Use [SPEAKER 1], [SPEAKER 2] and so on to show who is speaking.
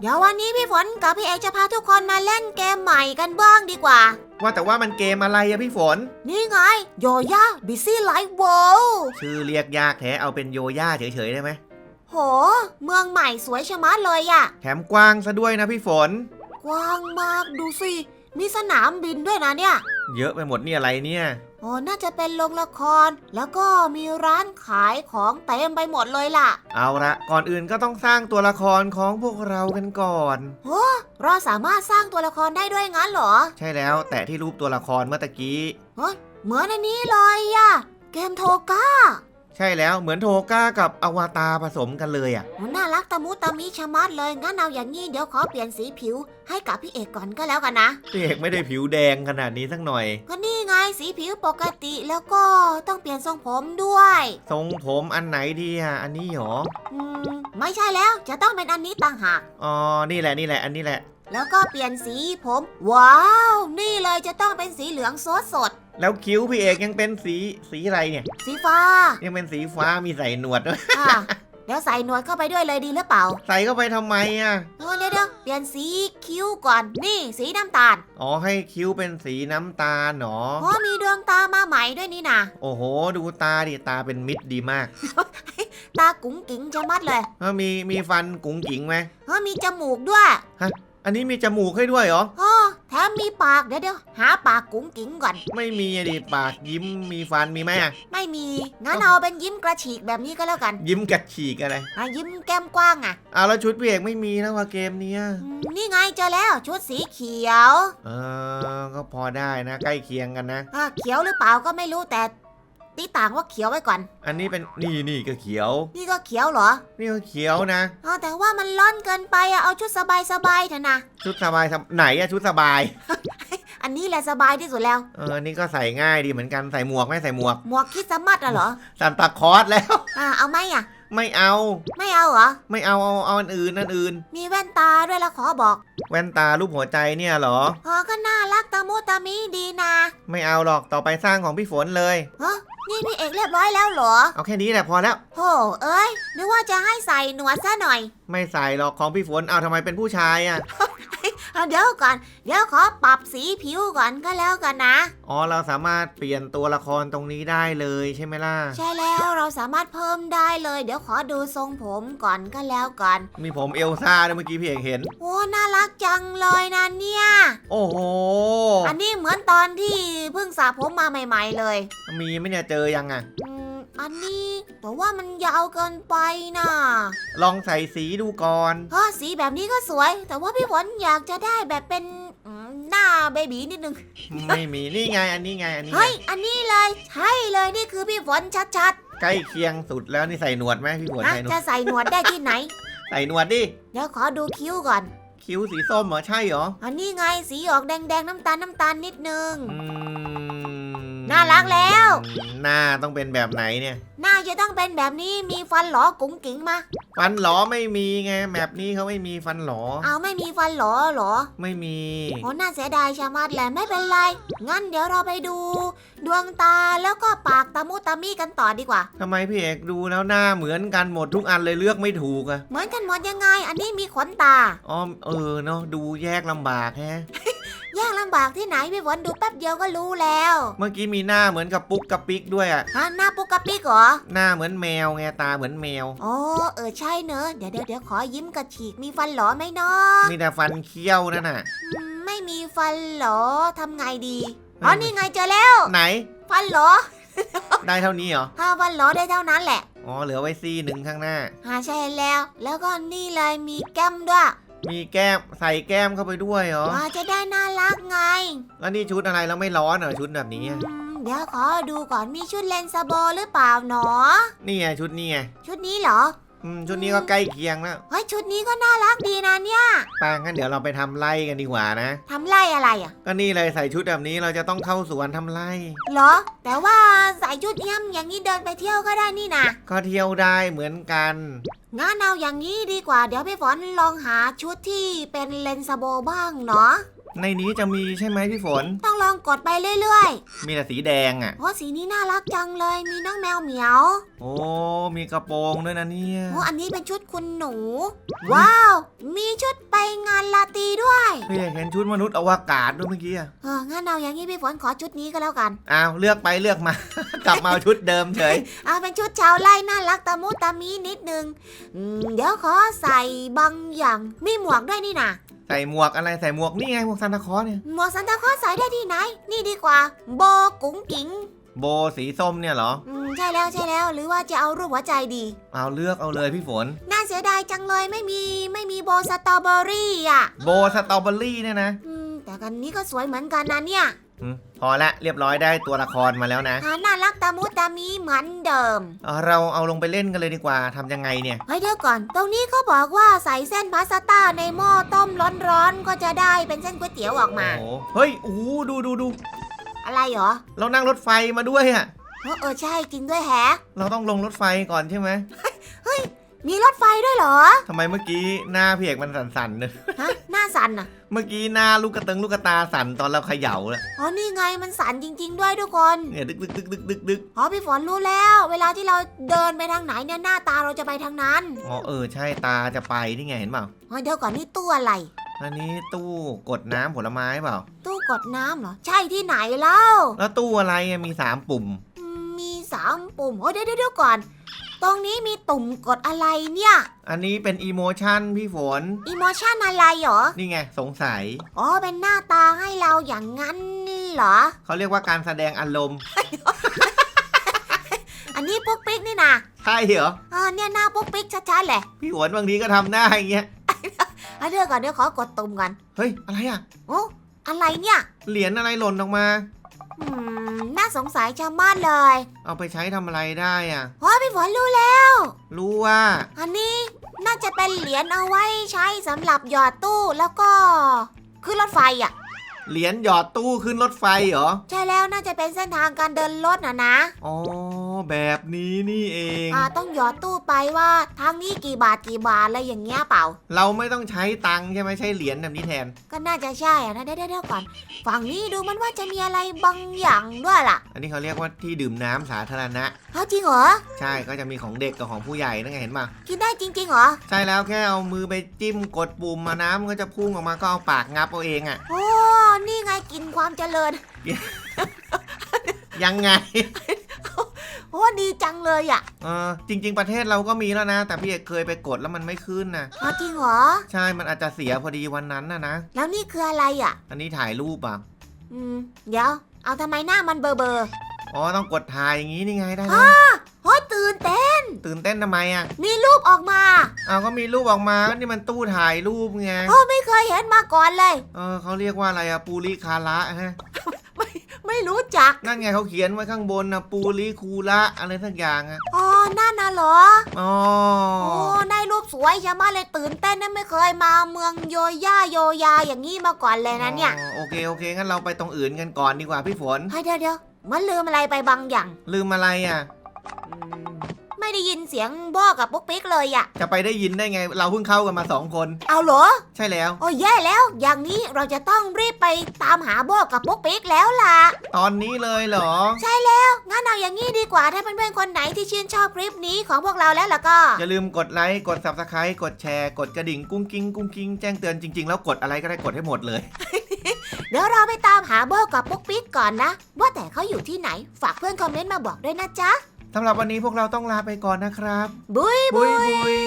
[SPEAKER 1] เดี๋ยววันนี้พี่ฝนกับพี่เอกจะพาทุกคนมาเล่นเกมใหม่กันบ้างดีกว่า
[SPEAKER 2] ว่าแต่ว่ามันเกมอะไรอะพี่ฝน
[SPEAKER 1] นี่ไง โยย่าบิซี่ไลฟ์เวล
[SPEAKER 2] ชื่อเรียกยากแท้เอาเป็นโยย่าเฉยๆได้ไหม
[SPEAKER 1] โห เมืองใหม่สวยชะมัดเลยอะ
[SPEAKER 2] แถมกว้างซะด้วยนะพี่ฝน
[SPEAKER 1] กว้างมากดูสิ มีสนามบินด้วยนะเนี่ย
[SPEAKER 2] เยอะไปหมดนี่อะไรเนี่ย
[SPEAKER 1] โอ้น่าจะเป็นโรงละคร แล้วก็มีร้านขายของเต็มไปหมดเลยล่ะ
[SPEAKER 2] เอาละก่อนอื่นก็ต้องสร้างตัวละครของพวกเรากันก่อน
[SPEAKER 1] โอ้เราสามารถสร้างตัวละครได้ด้วยงั้นเหรอ
[SPEAKER 2] ใช่แล้วแต่ที่รูปตัวละครเมื่อตะกี้
[SPEAKER 1] เฮ้ยเหมือนอันนี้เลยอะเกมโทก้า
[SPEAKER 2] ใช่แล้วเหมือนโทก้ากับอวตารผสมกันเลยอะ
[SPEAKER 1] โอ้น่ารักตะมุตะมิชะมัดเลย งั้นเอาอย่างนี้เดี๋ยวขอเปลี่ยนสีผิวให้กับพี่เอกก่อนก็แล้วกันนะ
[SPEAKER 2] พี่เอกไม่ได้ผิวแดงขนาดนี้สักหน่อย
[SPEAKER 1] ก็นี่ไงสีผิวปกติแล้วก็ต้องเปลี่ยนทรงผมด้วย
[SPEAKER 2] ทรงผมอันไหนดีอะอันนี้หรอ
[SPEAKER 1] อืม ไม่ใช่แล้วจะต้องเป็นอันนี้ต่างหาก
[SPEAKER 2] อ๋อนี่แหละนี่แหละอันนี้แหละ
[SPEAKER 1] แล้วก็เปลี่ยนสีผม ว้าว นี่เลยจะต้องเป็นสีเหลืองสดสด
[SPEAKER 2] แล้วคิ้วพี่เอกยังเป็นสีสีอะไรเนี่ย
[SPEAKER 1] สีฟ้า
[SPEAKER 2] ยังเป็นสีฟ้ามีใส่หนวดด้วย
[SPEAKER 1] อะเดี๋ยวใส่หนวดเข้าไปด้วยเลยดีหรือเปล่า
[SPEAKER 2] ใส่เข้าไปทำไมอะ
[SPEAKER 1] เออเดี๋ยวเดี๋ยวเปลี่ยนสีคิ้วก่อน นี่สีน้ำตาล
[SPEAKER 2] อ๋อให้คิ้วเป็นสีน้ำตาลหนอ
[SPEAKER 1] โอ้มีดวงตามาใหม่ด้วยนี่นะ
[SPEAKER 2] โอ้โห ดูตาดิตาเป็นมิตรดีมาก
[SPEAKER 1] ตากุ๋งกิ๋งจะมัดเลย
[SPEAKER 2] เออมีมีฟันกุ๋งกิ๋งไหม
[SPEAKER 1] เออมีจมูกด้วย
[SPEAKER 2] อันนี้มีจมูกให้ด้วยเหรอ
[SPEAKER 1] อ๋อแถมมีปากเดี๋ยวเดี๋ยวหาปากกุ๋งกิ๋งก่อน
[SPEAKER 2] ไม่มีอะดิปากยิ้มมีฟันมีไหมอะ
[SPEAKER 1] ไม่มี งั้นเอาเป็นยิ้มกระฉีกแบบนี้ก็แล้วกัน
[SPEAKER 2] ยิ้มกัดฉีกอะไร
[SPEAKER 1] อะยิ้มแก้มกว้างอะ
[SPEAKER 2] เอาแล้วชุดพี่เอกไม่มีแล้วว่าเกมเนี้ย
[SPEAKER 1] อืมนี่ไงเจอแล้วชุดสีเขียว
[SPEAKER 2] เออก็พอได้นะ ใกล้เคียงกันนะ
[SPEAKER 1] อะเขียวหรือเปล่าก็ไม่รู้แต่ ตีต่างว่าเขียวไว้ก่อน
[SPEAKER 2] อันนี้เป็นนี่นี่ก็เขียว
[SPEAKER 1] นี่ก็เขียวเหรอ
[SPEAKER 2] นี่ก็เขียวนะ
[SPEAKER 1] อ๋อแต่ว่ามันร้อนเกินไปอะเอาชุดสบายสบายๆเถอะนะ
[SPEAKER 2] ชุดสบายสบไหนอะชุดสบาย
[SPEAKER 1] อันนี้แหละสบายที่สุดแล้ว
[SPEAKER 2] เออนี่ก็ใส่ง่ายดีเหมือนกันใส่หมวกไหม่ใส่หมวก
[SPEAKER 1] หมวกคิดสมัดอะเหรอ
[SPEAKER 2] ซันตาคลอสแล้ว
[SPEAKER 1] อ่าเอาไหมอะ
[SPEAKER 2] ไม่เอา
[SPEAKER 1] ไม่เอาเหรอ
[SPEAKER 2] ไม่เอาเอาเอาอันอื่นอันอื่น
[SPEAKER 1] มีแว่นตาด้วยละขอบอก
[SPEAKER 2] แว่นตารูปหัวใจเนี่ยเหรอ
[SPEAKER 1] อ๋อก็น่ารักตะมุตะมิดีนะ
[SPEAKER 2] ไม่เอาหรอกต่อไปสร้างของพี่ฝนเลย
[SPEAKER 1] ฮะ นี่พี่เอกเรียบร้อยแล้วเหรอ
[SPEAKER 2] เอาแค่นี้แหละพอแล้ว
[SPEAKER 1] โธ่เอ้ยนึกว่าจะให้ใส่หนวดซะหน่อย
[SPEAKER 2] ไม่ใส่หรอกของพี่ฝนเอาทำไมเป็นผู้ชายอะ
[SPEAKER 1] อะเดี๋ยวก่อน เดี๋ยวขอปรับสีผิวก่อนก็แล้วกันนะ
[SPEAKER 2] อ๋อเราสามารถเปลี่ยนตัวละครตรงนี้ได้เลยใช่ไหมล่ะ
[SPEAKER 1] ใช่แล้วเราสามารถเพิ่มได้เลย เดี๋ยวขอดูทรงผมก่อนก็แล้วกัน
[SPEAKER 2] มีผมเอลซ่าด้วยเมื่อกี้พี่เอกเห็น
[SPEAKER 1] โอ้น่ารักจังเลยนะเนี่ย
[SPEAKER 2] โอ้โห
[SPEAKER 1] อันนี้เหมือนตอนที่เพิ่งสระผมมาใหม่ ๆ เลย
[SPEAKER 2] มีไหมเนี่ยเจอยังอะ
[SPEAKER 1] อืมอันนี้แต่ว่ามันยาวเกินไปนะ
[SPEAKER 2] ลองใส่สีดูก่อน
[SPEAKER 1] เออสีแบบนี้ก็สวย แต่ว่าพี่ฝนอยากจะได้แบบเป็นอืมหน้าเบบีนิดนึง
[SPEAKER 2] ไม่มีนี่ไงอันนี้ไงอันนี้ไง
[SPEAKER 1] เฮ้ย อันนี้เลย ใช่เลยนี่คือพี่ฝนชัด
[SPEAKER 2] ใกล้เคียงสุดแล้วนี่ใส่หนวดไหมพี่ฝน
[SPEAKER 1] ๆนะ
[SPEAKER 2] ใส่หนว
[SPEAKER 1] จะ
[SPEAKER 2] ด
[SPEAKER 1] ใส่หนวดได้ที่ไหน
[SPEAKER 2] ใส่หนวดดิ
[SPEAKER 1] เดี๋ยวขอดูคิ้วก่อน
[SPEAKER 2] คิ้วสีส้มเหรอใช่เหรอ
[SPEAKER 1] อันนี้ไงสีออกแดงๆน้ำตาลน้ำตาลนิดนึง
[SPEAKER 2] อืม
[SPEAKER 1] น่ารักแล้ว
[SPEAKER 2] หน้าต้องเป็นแบบไหนเนี่ย
[SPEAKER 1] หน้าจะต้องเป็นแบบนี้มีฟันหลอกุ๋งกิ๋งมา
[SPEAKER 2] ฟันหลอไม่มีไงแบบนี้เขาไม่มีฟันหลอ
[SPEAKER 1] เอาไม่มีฟันหลอเหรอ
[SPEAKER 2] ไม่มี
[SPEAKER 1] โอ้น่าเสียดายชะมัดแหละไม่เป็นไร งั้นเดี๋ยวเราไปดู ดวงตาแล้วก็ปากตามุตามิกันต่อดีกว่า
[SPEAKER 2] ทำไมพี่เอกดูแล้วหน้าเหมือนกันหมดทุกอันเลยเลือกไม่ถูกอะ
[SPEAKER 1] เหมือนกันหมดยังไง อันนี้มีขนตา
[SPEAKER 2] อ๋อเออเนาะดูแยกลำบากแฮะ
[SPEAKER 1] ยากลำบากที่ไหนพี่ฝนดูแป๊บเดียวก็รู้แล้ว
[SPEAKER 2] เมื่อกี้มีหน้าเหมือนกับปุ๊กกับปิ๊กด้วยอะ
[SPEAKER 1] ฮะหน้าปุกกะปิกเหรอ
[SPEAKER 2] หน้าเหมือนแมวไงตาเหมือนแมว
[SPEAKER 1] โอ้เออใช่เนอะเดี๋ยวเดี๋ยวเดี๋ยวขอยิ้มกระฉีกมีฟันหลอไหมเนาะ
[SPEAKER 2] มีแต่ฟันเคี้ยวนั่นน่ะ
[SPEAKER 1] อืมไม่มีฟันหลอทำไงดี
[SPEAKER 2] เฮ้ย
[SPEAKER 1] อ๋อนี่ไงเจอแล้ว
[SPEAKER 2] ไหน
[SPEAKER 1] ฟันหลอ
[SPEAKER 2] ได้เท่านี้เหรอ
[SPEAKER 1] ถ้าฟันหลอได้เท่านั้นแหละ
[SPEAKER 2] อ๋อเหลือไว้ซี่หนึ่งข้างหน้า
[SPEAKER 1] หาใช่แล้ว แล้วก็นี่เลยมีแก้มด้วย
[SPEAKER 2] มีแก้มใส่แก้มเข้าไปด้วยเหรอ
[SPEAKER 1] ว่าจะได้น่ารักไง
[SPEAKER 2] แล้วนี่ชุดอะไรแล้วไม่ร้อนเหรอชุดแบบนี้อะ
[SPEAKER 1] อืมเดี๋ยวขอดูก่อนมีชุดเลนสโบหรือเปล่าหนอ
[SPEAKER 2] นี่ไงชุดนี้ไง
[SPEAKER 1] ชุดนี้เหรอ
[SPEAKER 2] อืมชุดนี้ก็ใกล้เคียงแล้ว
[SPEAKER 1] เฮ้ยชุดนี้ก็น่ารักดีนะเนี่ย
[SPEAKER 2] ไปงั้นเดี๋ยวเราไปทำไร่กันดีกว่านะ
[SPEAKER 1] ทำไร่ อะไรอะ
[SPEAKER 2] ก็นี่เลยใส่ชุดแบบนี้เราจะต้องเข้าสวนทำไร่
[SPEAKER 1] เหรอ แต่ว่าใส่ชุดเอี่ยมอย่างนี้เดินไปเที่ยวก็ได้นี่นะ
[SPEAKER 2] ก็เที่ยวได้เหมือนกัน
[SPEAKER 1] งั้นเอาอย่างนี้ดีกว่า เดี๋ยวพี่ฝนลองหาชุดที่เป็นเลนสโบบ้างเนาะ
[SPEAKER 2] ในนี้จะมีใช่ไหมพี่ฝน
[SPEAKER 1] ต้องลองกดไปเรื่อย
[SPEAKER 2] มีแต่สีแดงอะ
[SPEAKER 1] ๆโอ้สีนี้น่ารักจังเลย มีน้องแมวเหมียว
[SPEAKER 2] โอ้ มีกระโปรงด้วยนะเนี่ย
[SPEAKER 1] โอ้อันนี้เป็นชุดคุณหนู ว้าว มีชุดไปงานลาตรีด้วย
[SPEAKER 2] พี่เอกเห็นชุดมนุษย์อวกาศด้วยเมื่อกี้อะ
[SPEAKER 1] เอองั้นเอาอย่างนี้พี่ฝนขอชุดนี้ก็แล้วกัน
[SPEAKER 2] อ้าวเลือกไปเลือกมา กลับมาเอาชุดเดิมเฉย
[SPEAKER 1] เอาเป็นชุดชาวไร่น่ารักตะมุตะมีนิดนึงอืมเดี๋ยวขอใส่บางอย่างมีหมวกด้วยนี่นะ
[SPEAKER 2] ใส่หมวกอะไรใส่หมวกนี่ไงหมวกซานตาคลอสเนี่ย
[SPEAKER 1] หมวกซันตาคลอสใส่ได้ที่ไหน นี่ดีกว่า โบกุ๋งกิ๋ง
[SPEAKER 2] โบสีส้มเนี่ยเหรอ
[SPEAKER 1] อืมใช่แล้วใช่แล้ว หรือว่าจะเอารูปหัวใจดี
[SPEAKER 2] เอาเลือกเอาเลยพี่ฝน
[SPEAKER 1] น่าเสียดายจังเลยไม่มีไม่มีโบสตรอเบอรี่อะ
[SPEAKER 2] โบสตรอเบอรี่เนี่ยนะ
[SPEAKER 1] อืมแต่กันนี้ก็สวยเหมือนกันนะเนี่ย
[SPEAKER 2] อืม พอละเรียบร้อยได้ตัวละครมาแล้วนะ
[SPEAKER 1] อ่าน่ารักตะมุตะมีเหมือนเดิม
[SPEAKER 2] เอาเราเอาลงไปเล่นกันเลยดีกว่าทำยังไงเนี่ย
[SPEAKER 1] เฮ้ยเดี๋ยวก่อน ตรงนี้เขาบอกว่าใส่เส้นพาสต้าในหม้อต้มร้อนๆ ก็จะได้เป็นเส้นก๋วยเตี๋ยวออกมา
[SPEAKER 2] โอ้โหเฮ้ยโอ้โหดูดูดู
[SPEAKER 1] อะไรเหรอ
[SPEAKER 2] เรานั่งรถไฟมาด้วยอะ
[SPEAKER 1] เออเออใช่จริงด้วยแฮะ
[SPEAKER 2] เราต้องลงรถไฟก่อนใช่ไหม
[SPEAKER 1] มีรถไฟด้วยเหรอ
[SPEAKER 2] ทำไมเมื่อกี้หน้าพี่เอกมันสั่นๆเนี่ย
[SPEAKER 1] ฮะ หน้าสั่นอะ
[SPEAKER 2] เมื่อกี้หน้าลูกกระเตึงลูกกระตาสั่นตอนเราเขย่าเลย
[SPEAKER 1] อ๋อ นี่ไงมันสั่นจริง ๆ ด้วยทุกคน
[SPEAKER 2] เนี่ยดึกดึกดึกดึกดึกดึก
[SPEAKER 1] อ๋อ พี่ฝนรู้แล้ว เวลาที่เราเดินไปทางไหนเนี่ยหน้าตาเราจะไปทางนั้น
[SPEAKER 2] อ๋อเออใช่ตาจะไปนี่ไงเห็นเปล่า
[SPEAKER 1] เฮ้ยเดี๋ยวก่อนนี่ตู้อะไร
[SPEAKER 2] อันนี้ตู้กดน้ำผลไม้เปล่า
[SPEAKER 1] ตู้กดน้ำเหรอ ใช่ที่ไหนเล่า
[SPEAKER 2] แล้วตู้อะไรอะมีสามปุ่ม
[SPEAKER 1] อืมมีสามปุ่ม โอ้ยเดี๋ยวเดี๋ยวเดี๋ยวก่อน ตรงนี้มีตุ่มกดอะไรเนี่ย
[SPEAKER 2] อันนี้เป็นอีโมชันพี่ฝน
[SPEAKER 1] อีโมชันอะไรเหรอ
[SPEAKER 2] นี่ไงสงสัย
[SPEAKER 1] อ๋อ เป็นหน้าตาให้เราอย่างนั้นเหรอ
[SPEAKER 2] เขาเรียกว่าการแสดงอารมณ์
[SPEAKER 1] อันนี้ปุ๊กปิ๊กนี่นะ
[SPEAKER 2] ใช่เหรอ
[SPEAKER 1] อ่าเนี่ยหน้าปุ๊กปิ๊กชัดๆแหละ
[SPEAKER 2] พี่ฝนบางทีก็ทำหน้าอย่างเงี้ย
[SPEAKER 1] อะเดี๋ยวก่อนเดี๋ยวขอกดตุ่มก่อน
[SPEAKER 2] เฮ้ย อะไรอะ
[SPEAKER 1] โอ้อะไรเนี่ย
[SPEAKER 2] เหรียญอะไรหล่นออกมา
[SPEAKER 1] อืมน่าสงสัยชะมัดเลย
[SPEAKER 2] เอาไปใช้ทำอะไรได้อะ
[SPEAKER 1] เพราะพี่ฝนรู้แล้ว
[SPEAKER 2] รู้ว่า
[SPEAKER 1] อันนี้น่าจะเป็นเหรียญเอาไว้ใช้สำหรับหยอดตู้แล้วก็ขึ้นรถไฟอะ
[SPEAKER 2] เหรียญหยอดตู้ขึ้นรถไฟเหรอ
[SPEAKER 1] ใช่แล้วน่าจะเป็นเส้นทางการเดินรถนะนะ
[SPEAKER 2] อ๋อ แบบนี้นี่เอง
[SPEAKER 1] อ่าต้องหยอดตู้ไปว่าทางนี้กี่บาทกี่บาทอะไรอย่างเงี้ยเปล่า
[SPEAKER 2] เราไม่ต้องใช้ตังค์ใช่ไหมใช้เหรียญแบบนี้แทน
[SPEAKER 1] ก็น่าจะใช่อะนะเดี๋ยวเดี๋ยวเดี๋ยวก่อน ฝั่งนี้ดูมันว่าจะมีอะไรบางอย่างด้วยล่ะ
[SPEAKER 2] อันนี้เขาเรียกว่าที่ดื่มน้ำสาธารณะ
[SPEAKER 1] เอาจริงเหรอ
[SPEAKER 2] ใช่ก็จะมีของเด็กกับของผู้ใหญ่นั่นไงเห็นป่ะ
[SPEAKER 1] กินได้จริงๆเหรอ
[SPEAKER 2] ใช่แล้วแค่เอามือไปจิ้มกดปุ่มมาน้ำมันก็จะพุ่งออกมาก็เอาปากงับเอาเองอะ่ะ
[SPEAKER 1] โอ้นี่ไงกินความเจริญ
[SPEAKER 2] ยังไง
[SPEAKER 1] โอ้ดีจังเลยอะ
[SPEAKER 2] เออจริง ๆ ประเทศเราก็มีแล้วนะ แต่พี่เอกเคยไปกดแล้วมันไม่ขึ้นนะ
[SPEAKER 1] เอาจริงเหรอ
[SPEAKER 2] ใช่ มันอาจจะเสียพอดีวันนั้นนะนะ
[SPEAKER 1] แล้วนี่คืออะไรอะ
[SPEAKER 2] อันนี้ถ่ายรูปอะ
[SPEAKER 1] อืม เดี๋ยว เอาทำไมหน้ามันเบอร์เบอร์
[SPEAKER 2] อ๋อ ต้องกดถ่ายอย่างนี้นี่ไงได้แล้ว
[SPEAKER 1] โอ้ยตื่ นเต้น
[SPEAKER 2] ตื่นเต้นทำไมอะ
[SPEAKER 1] มีรูปออกมา
[SPEAKER 2] เอาก็มีรูปออกมาก็นี่มันตู้ถ่ายรูปไง
[SPEAKER 1] โอ้ไม่เคยเห็นมาก่อนเลย
[SPEAKER 2] เออเขาเรียกว่าอะไรอะปูริคาระฮะ
[SPEAKER 1] ไม่รู้จัก
[SPEAKER 2] นั่นไงเขาเขียนไว้ข้างบนนะปูริคูระอะไรสักอย่างอะ
[SPEAKER 1] อ๋อนั่นน่ะเหรอ
[SPEAKER 2] อ๋อ
[SPEAKER 1] โอ้ได้รูปสวยใช่ไหมเลยตื่นเต้นนะไม่เคยมาเมืองโยย่าโยยาอย่างนี้มาก่อนเลยนะเนี่ย
[SPEAKER 2] อ๋อโอเคโอเคงั้นเราไปตรงอื่นกันก่อนดีกว่าพี่ฝน
[SPEAKER 1] เฮ้ยเดี๋ยวเดี๋ยวมันลืมอะไรไปบางอย่าง
[SPEAKER 2] ลืมอะไรอะ
[SPEAKER 1] อืม ไม่ได้ยินเสียงโบกับปุ๊กปิ๊กเลยอะ
[SPEAKER 2] จะไปได้ยินได้ไง เราเพิ่งเข้ากันมาสองคน
[SPEAKER 1] เอาเหรอ
[SPEAKER 2] ใช่แล้ว
[SPEAKER 1] โอ้ยแย่แล้ว อย่างนี้เราจะต้องรีบไปตามหาโบกับปุ๊กปิ๊กแล้วล่ะ
[SPEAKER 2] ตอนนี้เลยเหรอ
[SPEAKER 1] ใช่แล้ว งั้นเอาอย่างนี้ดีกว่า ถ้าเพื่อนๆคนไหนที่ชื่นชอบคลิปนี้ของพวกเราแล้วล่ะก็
[SPEAKER 2] อย่าลืมกดไลค์ กด subscribe กดแชร์ กดกระดิ่งกุ้งกิ้งกุ้งกิ้งแจ้งเตือนจริงๆ แล้วกดอะไรก็ได้กดให้หมดเลย
[SPEAKER 1] เดี๋ยวเราไปตามหาโบกับปุ๊กปิ๊กก่อนนะ ว่าแต่เขาอยู่ที่ไหน ฝากเพื่อนคอมเมนต์มาบอกด้วยนะจ๊ะ
[SPEAKER 2] สำหรับวันนี้พวกเราต้องลาไปก่อนนะครับ
[SPEAKER 1] บุย
[SPEAKER 2] บุ
[SPEAKER 1] บุ
[SPEAKER 2] ย
[SPEAKER 1] ย
[SPEAKER 2] บุย